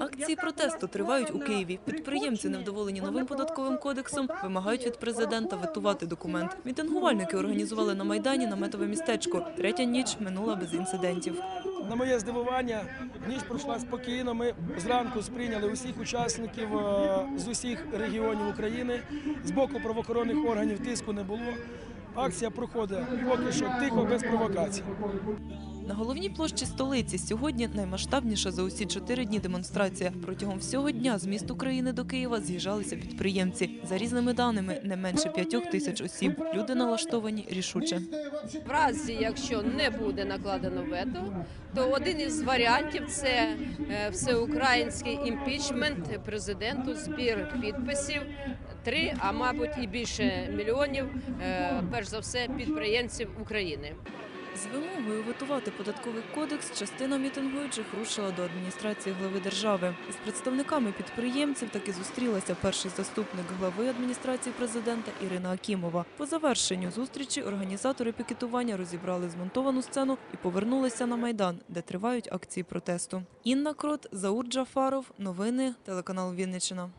Акції протесту тривають у Києві. Підприємці, невдоволені новим податковим кодексом, вимагають від президента ветувати документ. Мітингувальники організували на майдані наметове містечко. Третя ніч минула без інцидентів. На моє здивування, ніч пройшла спокійно. Ми зранку сприйняли усіх учасників е, з усіх регіонів України. З боку правоохоронних органів тиску не було. Акція проходить поки що тихо, без провокацій. На головній площі столиці сьогодні наймасштабніша за усі чотири дні демонстрація. Протягом всього дня з міст України до Києва з'їжджалися підприємці. За різними даними, не менше п'ятьох тисяч осіб. Люди налаштовані рішуче. В разі, якщо не буде накладено вето, то один із варіантів це е, всеукраїнський імпічмент президенту, збір підписів. Три, а мабуть, і більше мільйонів, е, перш за все, підприємців України. З вимогою готувати податковий кодекс частина мітингуючих рушила до адміністрації глави держави. Із представниками підприємців таки зустрілася перший заступник глави адміністрації президента Ірина Акімова. По завершенню зустрічі організатори пікетування розібрали змонтовану сцену і повернулися на майдан, де тривають акції протесту. Інна Крот, Заур Джафаров, новини, телеканал Вінниччина.